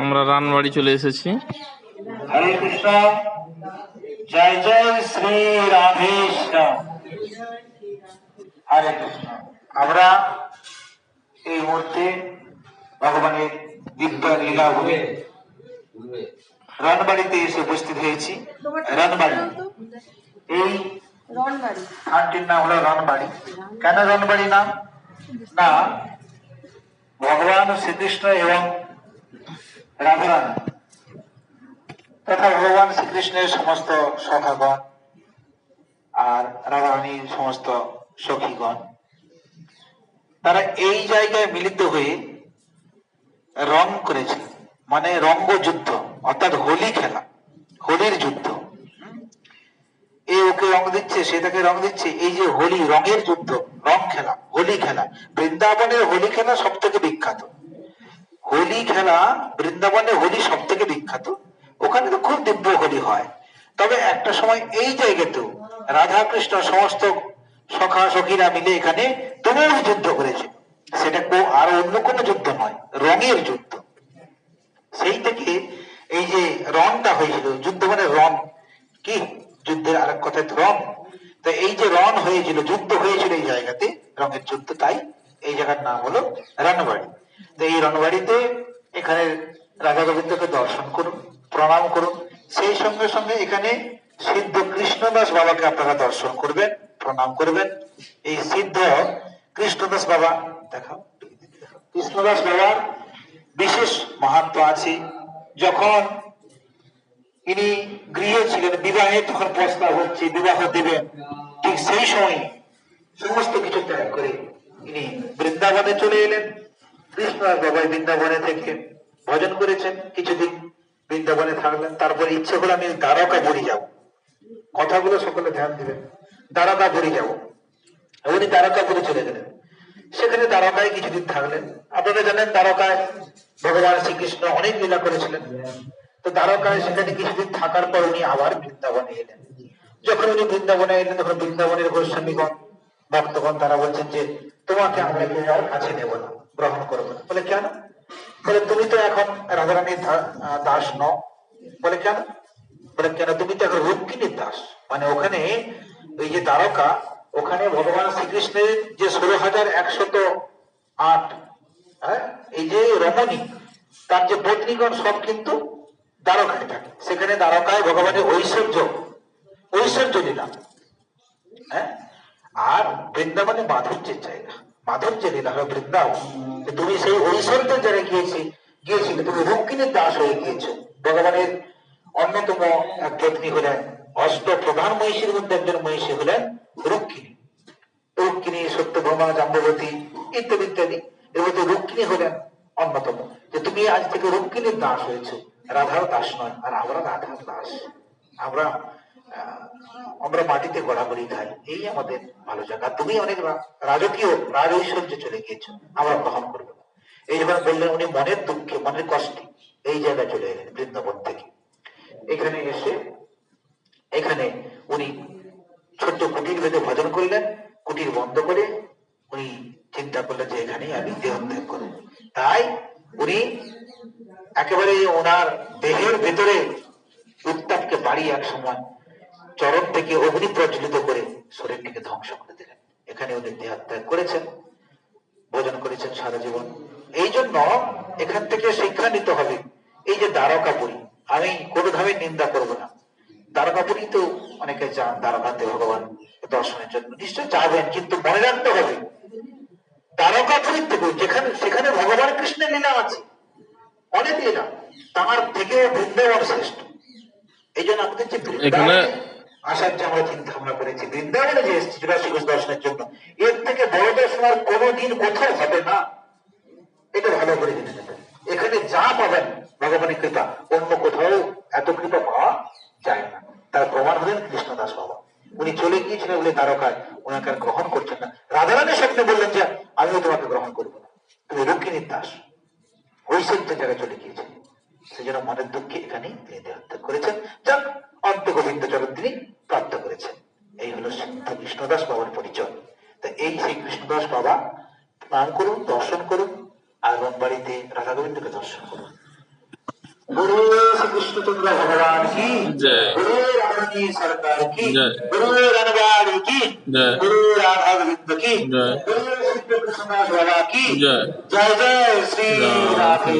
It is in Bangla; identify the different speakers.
Speaker 1: আমরা রানবাড়ি চলে এসেছি।
Speaker 2: হরে কৃষ্ণ। জয় জয় শ্রী রাধেষ্ণ হরে কৃষ্ণ। আমরা এই মুহূর্তে ভগবানের দিব্য লীলা ভূমে রানবাড়িতে এসে উপস্থিত হয়েছি। রানবাড়ি। এই স্থানটির নাম হলো রনবাড়ি। কেন রনবাড়ি নাম? না ভগবান শ্রীকৃষ্ণ এবং রাধারানী তথা ভগবান শ্রীকৃষ্ণের সমস্ত সখাগণ আর রাধারানীর সমস্ত সখীগণ, তারা এই জায়গায় মিলিত হয়ে রং করেছিল। মানে রঙ্গযুদ্ধ অর্থাৎ হোলি খেলা, হোলির যুদ্ধ। এ ওকে রং দিচ্ছে, সে তাকে রং দিচ্ছে। এই যে হোলি, রঙের যুদ্ধ, রং খেলা, হোলি খেলা। বৃন্দাবনের হোলি খেলা সব থেকে বিখ্যাত। হোলি খেলা বৃন্দাবনে হোলি সব থেকে বিখ্যাত। ওখানে তো খুব দিব্য হোলি হয়। তবে একটা সময় এই জায়গাতেও রাধা কৃষ্ণ সমস্ত সখা সখীরা মিলে এখানে তুমুল যুদ্ধ করেছে সেটা কো আর অন্য কোনো যুদ্ধ নয়, রঙের যুদ্ধ। সেই থেকে এই যে রনটা হয়েছিল, যুদ্ধ মানে রন কি? যুদ্ধের আরেক কথায় তো রন তো এই যে রন হয়েছিল, যুদ্ধ হয়েছিল এই জায়গাতে, রঙের যুদ্ধ, তাই এই জায়গার নাম হলো রণবাড়ি। তো এই রণবাড়িতে এখানে রাজা গোবিন্দকে দর্শন করুন, প্রণাম করুন। সেই সঙ্গে সঙ্গে এখানে সিদ্ধ কৃষ্ণদাস বাবাকে আপনারা দর্শন করবেন, প্রণাম করবেন। এই সিদ্ধ কৃষ্ণদাস বাবা, দেখাও। কৃষ্ণদাস বাবার বিশেষ মাহাত্ম আছে। যখন ইনি গৃহে ছিলেন, বিবাহে তখন প্রস্তাব হচ্ছে, বিবাহ দেবেন। ঠিক সেই সময় সমস্ত কিছু ত্যাগ করে ইনি বৃন্দাবনে চলে এলেন। কৃষ্ণ আর বাবাই বৃন্দাবনে থেকে ভজন করেছেন কিছুদিন। বৃন্দাবনে থাকলেন, তারপরে ইচ্ছে করে আমি দ্বারকা বলি যাব। কথাগুলো সকলে ধ্যান দিবেন। দ্বারকা বলি যাব। উনি দ্বারকা দ্বারকাপুরে চলে গেলেন। সেখানে দ্বারকায় কিছুদিন থাকলেন। আপনারা জানেন দ্বারকায় ভগবান শ্রীকৃষ্ণ অনেক লীলা করেছিলেন। তো দ্বারকায় সেখানে কিছুদিন থাকার পর উনি আবার বৃন্দাবনে এলেন। যখন উনি বৃন্দাবনে এলেন, তখন বৃন্দাবনের গোস্বামীগণ, ভক্তগণ তারা বলছেন যে, তোমাকে আমরা আর কাছে নেব না। গ্রহণ করব। না বলে কেন? বলে তুমি তো এখন রাধারানীর দা- আহ, দাস ন বলে কেন? বলে কেন? তুমি তো এখন রুক্মিণীর দাস। মানে ওখানে ওই যে দ্বারকা ওখানে ভগবান শ্রীকৃষ্ণের যে ষোলো হাজার একশত আট হ্যাঁ? এই যে রমণী তার যে পত্নীগণ সব কিন্তু দ্বারকায় থাকে। সেখানে দ্বারকায় ভগবানের ঐশ্বর্য ঐশ্বর্য লীলা হ্যাঁ? আর বৃন্দাবনে মাধুর্যের জায়গা। মাধুর্যের লীলা হলো বৃন্দাবন। তুমি সেই ঐশ্বর্যের জায়গায় গিয়েছি, গিয়েছিলে, তুমি রুক্মিণীর দাস হয়ে গিয়েছো। ভগবানের অন্যতম এক পত্নী হলেন অষ্ট প্রধান মহিষীর মধ্যে একজন মহিষী হলেন রুক্মিণী। রুক্মিণী, সত্যভামা জাম্বতী ইত্যাদি ইত্যাদি। এর মধ্যে রুক্মিণী হলেন অন্যতম। যে তুমি আজ থেকে রুক্মিণীর দাস হয়েছে। রাধার দাস নয়, আর আমরা রাধার দাস। আমরা আমরা মাটিতে গড়াগড়ি খাই, এই আমাদের ভালো জায়গা। তুমি অনেক রাজকীয় রাজ ঐশ্বর্য চলে গিয়েছো, আমরা গ্রহণ করব এই যখন বললেন উনি, মনের দুঃখে, মনের কষ্টে এই জায়গায় চলে এলেন, বৃন্দাবন থেকে। এখানে এসে, এখানে উনি ছোট্ট কুটির বেঁধে ভজন করলেন, কুটির বন্ধ করে উনি চিন্তা করলেন যে এখানেই আমি দেহত্যাগ করব। তাই উনি একেবারে ওনার দেহের ভেতরে উত্তাপকে বাড়িয়ে এক সময় চরম থেকে অগ্নি প্রজ্বলিত করে শরীরটিকে ধ্বংস করে দিলেন। এখানে উনি দেহত্যাগ করেছেন, ভোজন করেছেন সারা জীবন। এই জন্য এখান থেকে শিক্ষা নিতে হবে, এই যে দ্বারকাপুরী আমি কোনো ধামে নিন্দা করব না। দ্বারকাপুরী তো অনেকে যান দ্বারকাতে ভগবান দর্শনের জন্য। নিশ্চয় যাবেন, কিন্তু মনে রাখতে হবে দ্বারকাপুরীর থেকে যেখানে সেখানে ভগবান কৃষ্ণের লীলা আছে, অনেক লীলা। তার থেকেও বৃন্দাবন শ্রেষ্ঠ। এই জন্য আমাদের যে আসার যে আমরা চিন্তা ভাবনা করেছি। বৃন্দাবনে যে এসেছি জুরাসি ঘোষ দর্শনের জন্য, এর থেকে বড় দর্শন আর কোনোদিন কোথাও হবে না। এটা ভালো করে জেনে নেবেন এখানে যা পাবেন, ভগবানের কৃপা, অন্য কোথাও এত কৃপা পাওয়া যায় না। তার প্রমাণ হলেন কৃষ্ণদাস বাবা। উনি চলে গিয়েছিলেন বলে তারকায় ওনাকে গ্রহণ করছেন না। রাধারানীর স্বপ্নে বললেন যে, আমিও তোমাকে গ্রহণ করব না। তুমি রুক্মিণীর দাস। ঐশ্বর্য জায়গায় চলে গিয়েছেন সেজন্য মনের দুঃখে এখানেই তিনি দেহত্যাগ করেছেন। যাক অন্ত গোবিন্দ চরণ তিনি প্রাপ্ত করেছেন এই হলো কৃষ্ণদাস বাবার পরিচয়। তা এই সেই কৃষ্ণদাস বাবা স্নান করুন দর্শন করুন আর রমবাড়িতে রাধা গোবিন্দকে দর্শন করুন। গুরু কি?
Speaker 1: গুরু
Speaker 2: কি? জয়। জয়।
Speaker 1: শ্রী
Speaker 2: রাধে।